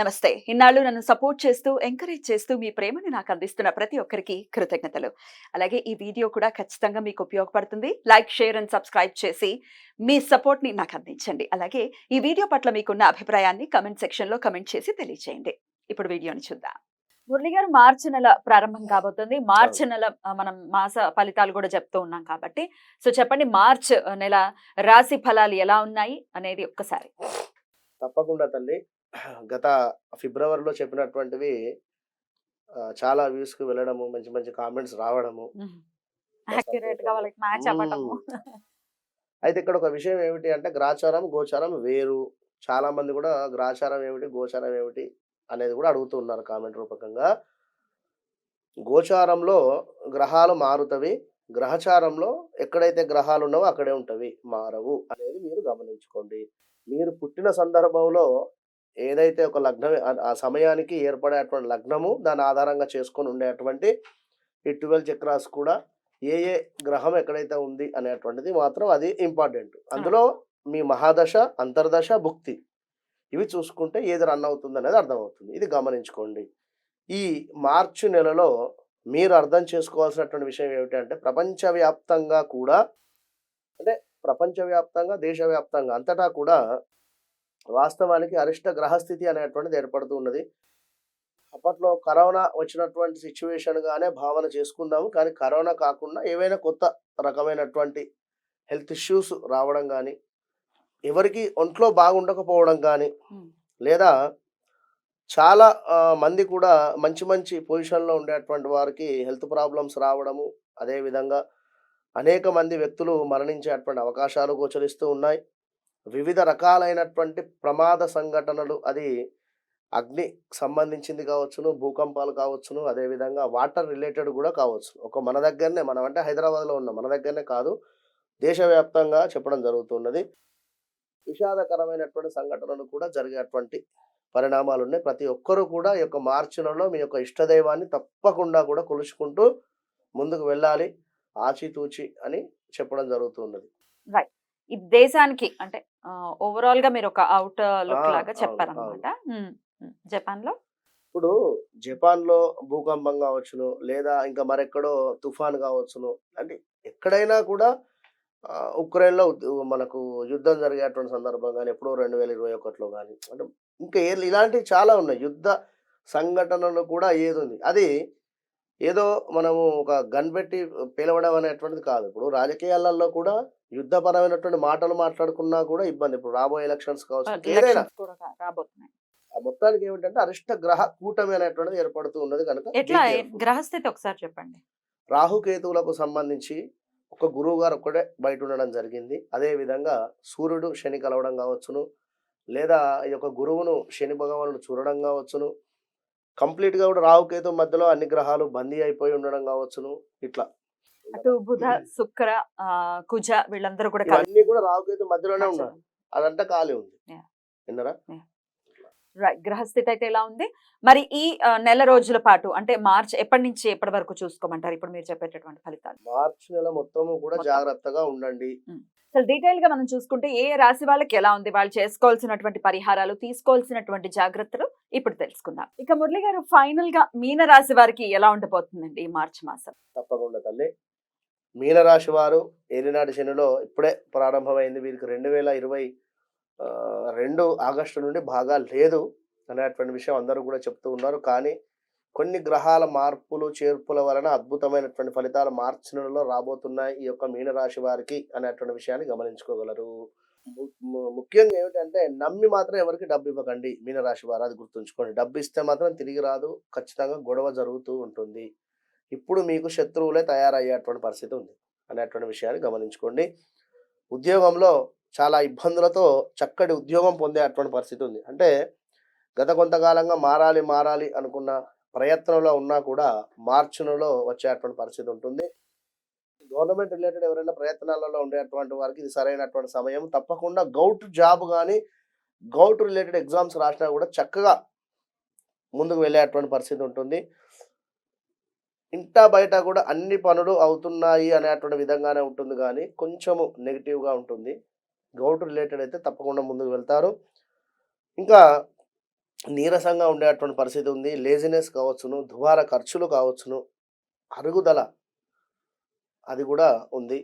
నమస్తే. ఇన్నాళ్ళు నన్ను సపోర్ట్ చేస్తూ ఎంకరేజ్ చేస్తూ మీ ప్రేమని నాకు అందిస్తున్న ప్రతి ఒక్కరికి కృతజ్ఞతలు. అలాగే ఈ వీడియో కూడా ఖచ్చితంగా మీకు ఉపయోగపడుతుంది. లైక్ షేర్ అండ్ సబ్స్క్రైబ్ చేసి మీ సపోర్ట్ని నాకు అందించండి. అలాగే ఈ వీడియో పట్ల మీకున్న అభిప్రాయాన్ని కమెంట్ సెక్షన్లో కమెంట్ చేసి తెలియజేయండి ఇప్పుడు వీడియోని చూద్దాం. మురళి గారు మార్చి నెల ప్రారంభం కాబోతుంది. మార్చి నెల మనం మాస ఫలితాలు కూడా చెప్తూ ఉన్నాం కాబట్టి. సో చెప్పండి మార్చ్ నెల రాశి ఫలాలు ఎలా ఉన్నాయి అనేది ఒక్కసారి. తప్పకుండా తల్లి. గత ఫిబ్రవరిలో చెప్పినటువంటివి చాలా వ్యూస్కి వెళ్ళడము మంచి మంచి కామెంట్స్ రావడము అయితే ఇక్కడ ఒక విషయం ఏమిటి అంటే గ్రాచారం గోచారం వేరు. చాలా మంది కూడా గ్రాచారం ఏమిటి గోచారం ఏమిటి అనేది కూడా అడుగుతూ ఉన్నారు కామెంట్ రూపకంగా. గోచారంలో గ్రహాలు మారుతవి. గ్రహచారంలో ఎక్కడైతే గ్రహాలు ఉన్నావో అక్కడే ఉంటవి మారవు అనేది మీరు గమనించుకోండి. మీరు పుట్టిన సందర్భంలో ఏదైతే ఒక లగ్నం ఆ- సమయానికి ఏర్పడేటువంటి లగ్నము దాని ఆధారంగా చేసుకొని ఉండేటువంటి ఈ ట్వెల్వ్ చక్రాస్ కూడా ఏ ఏ గ్రహం ఎక్కడైతే ఉంది అనేటువంటిది మాత్రం అది ఇంపార్టెంట్. అందులో మీ మహాదశ అంతర్దశ భుక్తి ఇవి చూసుకుంటే ఏది రన్ అవుతుంది అనేది అర్థమవుతుంది. ఇది గమనించుకోండి. ఈ మార్చి నెలలో మీరు అర్థం చేసుకోవాల్సినటువంటి విషయం ఏమిటంటే ప్రపంచవ్యాప్తంగా కూడా అంటే ప్రపంచవ్యాప్తంగా దేశవ్యాప్తంగా అంతటా కూడా వాస్తవానికి అరిష్ట గ్రహస్థితి అనేటువంటిది ఏర్పడుతూ ఉన్నది. అప్పట్లో కరోనా వచ్చినటువంటి సిచ్యువేషన్ గానే భావన చేసుకుందాము. కానీ కరోనా కాకుండా ఏవైనా కొత్త రకమైనటువంటి హెల్త్ ఇష్యూస్ రావడం కానీ ఎవరికి ఒంట్లో బాగుండకపోవడం కానీ. లేదా చాలా మంది కూడా మంచి మంచి పొజిషన్లో ఉండేటువంటి వారికి హెల్త్ ప్రాబ్లమ్స్ రావడము అదేవిధంగా అనేక మంది వ్యక్తులు మరణించేటువంటి అవకాశాలు గోచరిస్తూ ఉన్నాయి. వివిధ రకాలైనటువంటి ప్రమాద సంఘటనలు అది అగ్ని సంబంధించింది కావచ్చును భూకంపాలు కావచ్చును అదేవిధంగా వాటర్ రిలేటెడ్ కూడా కావచ్చు. ఒక మన దగ్గరనే మనం అంటే హైదరాబాద్లో ఉన్న మన దగ్గరనే కాదు దేశవ్యాప్తంగా చెప్పడం జరుగుతున్నది. విషాదకరమైనటువంటి సంఘటనలు కూడా జరిగేటువంటి పరిణామాలు ఉన్నాయి ప్రతి ఒక్కరూ కూడా ఈ యొక్క మార్చి నెలలో మీ యొక్క ఇష్టదైవాన్ని తప్పకుండా కూడా కొలుచుకుంటూ ముందుకు వెళ్ళాలి ఆచితూచి అని చెప్పడం జరుగుతున్నది. ఈ దేశానికి అంటే ఓవరాల్గా మీరు ఒక అవుట్ లుక్ లాగా చెప్పారనమాట. జపాన్లో ఇప్పుడు జపాన్లో భూకంపం కావచ్చును లేదా ఇంకా మరెక్కడో తుఫాన్ కావచ్చును అంటే ఎక్కడైనా కూడా ఆ, ఉక్రెయిన్లో ఉద్- మనకు యుద్ధం జరిగేటువంటి సందర్భం కానీ ఎప్పుడో రెండు వేల ఇరవై ఒకటిలో కానీ అంటే ఇంకా ఇలాంటివి చాలా ఉన్నాయి. యుద్ధ సంఘటనలు కూడా ఏది ఉంది అది ఏదో మనము ఒక గన్ పెట్టి పిలవడం అనేటువంటిది కాదు. ఇప్పుడు రాజకీయాలలో కూడా యుద్ధపరమైనటువంటి మాటలు మాట్లాడుకున్నా కూడా ఇబ్బంది. ఇప్పుడు రాబోయే ఎలక్షన్స్ కావచ్చు ఏదైనా మొత్తానికి ఏమిటంటే అరిష్ట గ్రహ కూటమి అనేటువంటిది ఏర్పడుతూ ఉన్నది కనుక ఎట్లా. గ్రహస్థితి ఒకసారి చెప్పండి. రాహుకేతువులకు సంబంధించి ఒక గురువు గారు ఒక్కడే బయట ఉండడం జరిగింది. అదే విధంగా సూర్యుడు శని కలవడం కావచ్చును. లేదా ఈ యొక్క గురువును శని భగవానుడు చూడడం కావచ్చును. కంప్లీట్గా కూడా రాహుకేతు మధ్యలో అన్ని గ్రహాలు బందీ అయిపోయి ఉండడం కావచ్చును. ఇట్లా. అటు బుధ శుక్ర కుజ వీళ్ళందరూ కూడా ఇవన్నీ కూడా రాహుకేతు మధ్యలోనే ఉన్నారు. అదంతా ఖాళీ ఉంది. విన్నరా? గ్రహస్థితి అయితే ఎలా ఉంది. మరి ఈ నెల రోజుల పాటు అంటే మార్చ్ ఎప్పటి నుంచి ఎప్పటి వరకు చూసుకోమంటారు? ఇప్పుడు మీరు చెప్పేటటువంటి ఫలితాలు. మార్చి నెల మొత్తము కూడా మొత్తం. జాగ్రత్తగా ఉండండి. అసలు డీటెయిల్గా మనం చూసుకుంటే ఏ రాశి వాళ్ళకి ఎలా ఉంది వాళ్ళు చేసుకోవాల్సినటువంటి పరిహారాలు తీసుకోవాల్సినటువంటి జాగ్రత్తలు ఇప్పుడు తెలుసుకుందాం. ఇక మురళి గారు ఫైనల్గా మీన రాశి వారికి ఎలా ఉండబోతుందండి ఈ మార్చి మాసం? తప్పకుండా తల్లి. మీనరాశి వారు ఏలినాటి శనిలో ఇప్పుడే ప్రారంభమైంది. వీరికి రెండు వేల ఇరవై రెండు ఆగస్టు నుండి బాగా లేదు అనేటువంటి విషయం అందరూ కూడా చెప్తూ ఉన్నారు. కానీ కొన్ని గ్రహాల మార్పులు చేర్పుల వలన అద్భుతమైనటువంటి ఫలితాలు మార్చి నెలలో రాబోతున్నాయి. ఈ యొక్క మీనరాశి వారికి అనేటువంటి విషయాన్ని గమనించుకోగలరు. ము- ముఖ్యంగా ఏమిటంటే నమ్మి మాత్రం ఎవరికి డబ్బు ఇవ్వకండి. మీనరాశి వారు అది గుర్తుంచుకోండి. డబ్బు ఇస్తే మాత్రం తిరిగి రాదు. ఖచ్చితంగా గొడవ జరుగుతూ ఉంటుంది. ఇప్పుడు మీకు శత్రువులే తయారయ్యేటువంటి పరిస్థితి ఉంది అనేటువంటి విషయాన్ని గమనించుకోండి. ఉద్యోగంలో చాలా ఇబ్బందులతో చక్కటి ఉద్యోగం పొందేటువంటి పరిస్థితి ఉంది. అంటే గత కొంతకాలంగా మారాలి మారాలి అనుకున్న ప్రయత్నంలో ఉన్నా కూడా మార్చునలో వచ్చేటువంటి పరిస్థితి ఉంటుంది. గవర్నమెంట్ రిలేటెడ్ ఎవరైనా ప్రయత్నాలలో ఉండేటువంటి వారికి ఇది సరైనటువంటి సమయం. తప్పకుండా గౌట్ జాబ్ కానీ గౌట్ రిలేటెడ్ ఎగ్జామ్స్ రాసినా కూడా చక్కగా ముందుకు వెళ్ళేటువంటి పరిస్థితి ఉంటుంది. ఇంటా బయట కూడా అన్ని పనులు అవుతున్నాయి అనేటువంటి విధంగానే ఉంటుంది కానీ కొంచెము నెగిటివ్గా ఉంటుంది. గౌట్ రిలేటెడ్ అయితే తప్పకుండా ముందుకు వెళ్తారు. ఇంకా నీరసంగా ఉండేటువంటి పరిస్థితి ఉంది. లేజినెస్ కావచ్చును దుబారా ఖర్చులు కావచ్చును అరుగుదల అది కూడా ఉంది.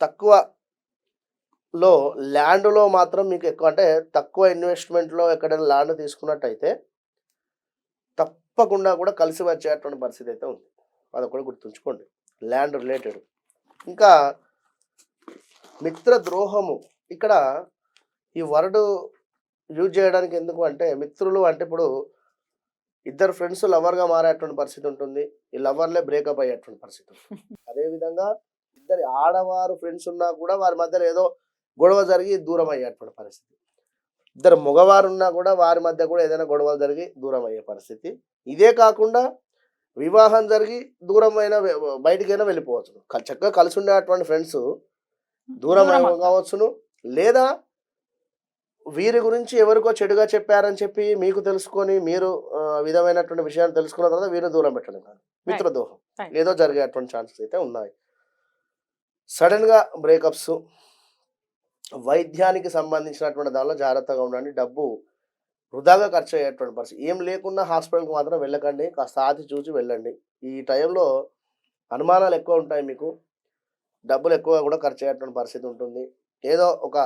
తక్కువలో ల్యాండ్లో మాత్రం మీకు ఎక్కువ అంటే తక్కువ ఇన్వెస్ట్మెంట్లో ఎక్కడైనా ల్యాండ్ తీసుకున్నట్టయితే తప్పకుండా కూడా కలిసి వచ్చేటువంటి పరిస్థితి అయితే ఉంది. అది కూడా గుర్తుంచుకోండి. ల్యాండ్ రిలేటెడ్ ఇంకా మిత్ర ద్రోహము. ఇక్కడ ఈ వరడు యూజ్ చేయడానికి ఎందుకు అంటే మిత్రులు అంటే ఇప్పుడు ఇద్దరు ఫ్రెండ్స్ లవర్గా మారేటువంటి పరిస్థితి ఉంటుంది. ఈ లవర్లే బ్రేకప్ అయ్యేటువంటి పరిస్థితి అదేవిధంగా ఇద్దరు ఆడవారు ఫ్రెండ్స్ ఉన్నా కూడా వారి మధ్యలో ఏదో గొడవ జరిగి దూరం అయ్యేటువంటి పరిస్థితి. ఇద్దరు మగవారు ఉన్నా కూడా వారి మధ్య కూడా ఏదైనా గొడవలు జరిగి దూరం అయ్యే పరిస్థితి. ఇదే కాకుండా వివాహం జరిగి దూరమైన బయటికైనా వెళ్ళిపోవచ్చు చక్కగా కలిసి ఉండేటువంటి ఫ్రెండ్స్ దూరం దూరం కావచ్చును. లేదా వీరి గురించి ఎవరికో చెడుగా చెప్పారని చెప్పి మీకు తెలుసుకొని మీరు విధమైనటువంటి విషయాన్ని తెలుసుకున్న తర్వాత వీరు దూరం పెట్టడం కాదు మిత్రదోహం. ఏదో జరిగేటువంటి ఛాన్సెస్ అయితే ఉన్నాయి. సడన్గా బ్రేకప్స్ వైద్యానికి సంబంధించినటువంటి దానిలో జాగ్రత్తగా ఉండండి. డబ్బు వృధాగా ఖర్చు అయ్యేటువంటి పరిస్థితి. ఏం లేకున్నా హాస్పిటల్కి మాత్రం వెళ్ళకండి. కాస్త ఆతి చూసి వెళ్ళండి. ఈ టైంలో అనుమానాలు ఎక్కువ ఉంటాయి మీకు. డబ్బులు ఎక్కువ కూడా ఖర్చు అయ్యేటువంటి పరిస్థితి ఉంటుంది. ఏదో ఒక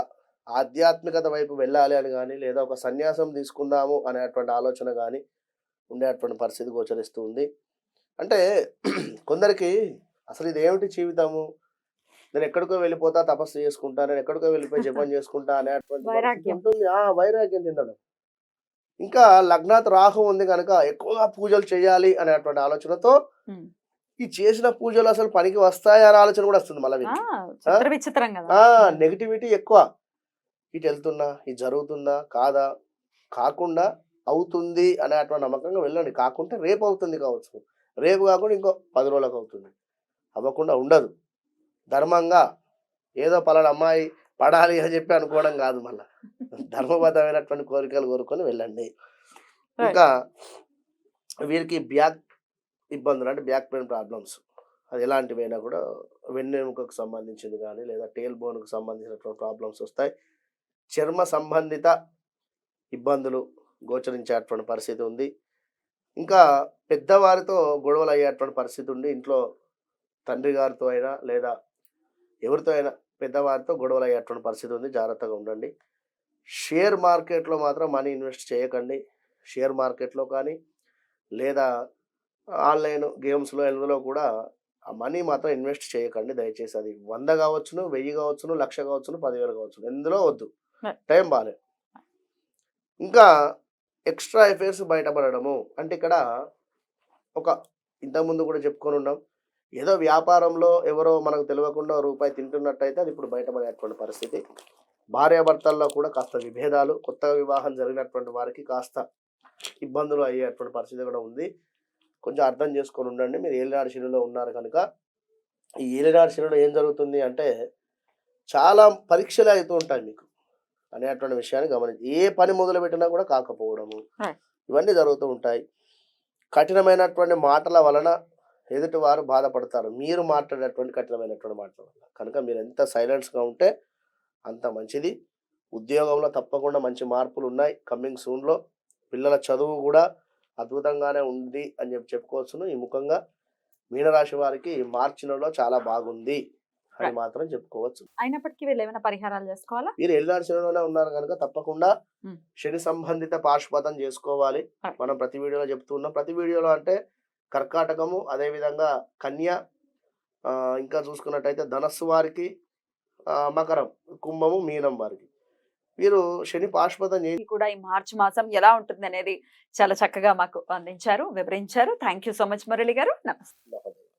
ఆధ్యాత్మికత వైపు వెళ్ళాలి అని కానీ లేదా ఒక సన్యాసం తీసుకుందాము అనేటువంటి ఆలోచన కానీ ఉండేటువంటి పరిస్థితి గోచరిస్తూ ఉంది. అంటే కొందరికి అసలు ఇది ఏమిటి జీవితము? నేను ఎక్కడికో వెళ్ళిపోతా తపస్సు చేసుకుంటా నేను ఎక్కడికో వెళ్ళిపోయి జపం చేసుకుంటా అనేటువంటి. ఉంటుంది. ఆ వైరాగ్యం చెందడం ఇంకా లగ్నాత్ రాహు ఉంది కనుక ఎక్కువగా పూజలు చేయాలి అనేటువంటి ఆలోచనతో. ఈ చేసిన పూజలు అసలు పనికి వస్తాయి అనే ఆలోచన కూడా వస్తుంది మళ్ళీ నెగిటివిటీ ఎక్కువ. ఇటు వెళ్తున్నా ఇది జరుగుతుందా కాదా? కాకుండా అవుతుంది అనేటువంటి నమ్మకంగా వెళ్ళండి. కాకుంటే రేపు అవుతుంది కావచ్చు. రేపు కాకుండా ఇంకో పది రోజులకు అవుతుంది. అవ్వకుండా ఉండదు. ధర్మంగా ఏదో పలానా అమ్మాయి పడాలి అని చెప్పి అనుకోవడం కాదు మళ్ళా. ధర్మబద్ధమైనటువంటి కోరికలు కోరుకొని వెళ్ళండి. ఇంకా వీరికి బ్యాక్ ఇబ్బందులు అంటే బ్యాక్ పెయిన్ ప్రాబ్లమ్స్. అది ఎలాంటివైనా కూడా వెన్నెముకకు సంబంధించింది కానీ లేదా టేల్ బోన్కు సంబంధించినటువంటి ప్రాబ్లమ్స్ వస్తాయి. చర్మ సంబంధిత ఇబ్బందులు గోచరించేటువంటి పరిస్థితి ఉంది. ఇంకా పెద్దవారితో గొడవలు అయ్యేటువంటి పరిస్థితి ఉంది. ఇంట్లో తండ్రి గారితో అయినా లేదా ఎవరితో అయినా పెద్దవారితో గొడవలు అయ్యేటువంటి పరిస్థితి ఉంది. జాగ్రత్తగా ఉండండి. షేర్ మార్కెట్లో మాత్రం మనీ ఇన్వెస్ట్ చేయకండి. షేర్ మార్కెట్లో కానీ లేదా ఆన్లైన్ గేమ్స్లో ఎందులో కూడా ఆ మనీ మాత్రం ఇన్వెస్ట్ చేయకండి. దయచేసి అది వంద కావచ్చును వెయ్యి కావచ్చును లక్ష కావచ్చును పదివేలు కావచ్చును. ఎందులో వద్దు. టైం బాగాలేదు ఇంకా ఎక్స్ట్రా అఫైర్స్ బయటపడడము. అంటే ఇక్కడ ఒక ఇంతకుముందు కూడా చెప్పుకొని ఉన్నాం. ఏదో వ్యాపారంలో ఎవరో మనకు తెలియకుండా రూపాయి తింటున్నట్టయితే అది ఇప్పుడు బయటపడేటువంటి పరిస్థితి. భార్యాభర్తల్లో కూడా కాస్త విభేదాలు కొత్తగా వివాహం జరిగినటువంటి వారికి కాస్త ఇబ్బందులు అయ్యేటువంటి పరిస్థితి కూడా ఉంది. కొంచెం అర్థం చేసుకొని ఉండండి. మీరు ఏలినాడు శనిలో ఉన్నారు కనుక ఈ ఏలినాడు శనిలో ఏం జరుగుతుంది అంటే చాలా పరీక్షలు అవుతూ ఉంటాయి మీకు. అనేటువంటి విషయాన్ని గమనించి ఏ పని మొదలు పెట్టినా కూడా కాకపోవడము. ఇవన్నీ జరుగుతూ ఉంటాయి. కఠినమైనటువంటి మాటల వలన ఎదుటి వారు బాధపడతారు. మీరు మాట్లాడేటువంటి కఠినమైనటువంటి మాటల వల్ల కనుక మీరు ఎంత సైలెన్స్గా ఉంటే అంత మంచిది. ఉద్యోగంలో తప్పకుండా మంచి మార్పులు ఉన్నాయి. కమ్మింగ్ సూన్లో పిల్లల చదువు కూడా అద్భుతంగానే ఉంది అని చెప్పి చెప్పుకోవచ్చును. ఈ ముఖంగా మీనరాశి వారికి ఈ మార్చి నెలలో చాలా బాగుంది. అని. మాత్రం చెప్పుకోవచ్చు. అయినప్పటికీ వీళ్ళు ఏమైనా పరిహారాలు చేసుకోవాలా? మీరు ఎల్లాడి శనిలోనే ఉన్నారు కనుక తప్పకుండా. శని సంబంధిత పాశుపతం చేసుకోవాలి. మనం ప్రతి వీడియోలో చెప్తూ ఉన్నాం. ప్రతి వీడియోలో అంటే కర్కాటకము అదేవిధంగా కన్య ఆ, ఇంకా చూసుకున్నట్టయితే ధనస్సు వారికి మకరం కుంభము మీనం వారికి. వీరు శని పాశుపతం కూడా ఈ మార్చి మాసం ఎలా ఉంటుంది అనేది చాలా చక్కగా మాకు అందించారు వివరించారు. Thank you so much Murali గారు. నమస్తే.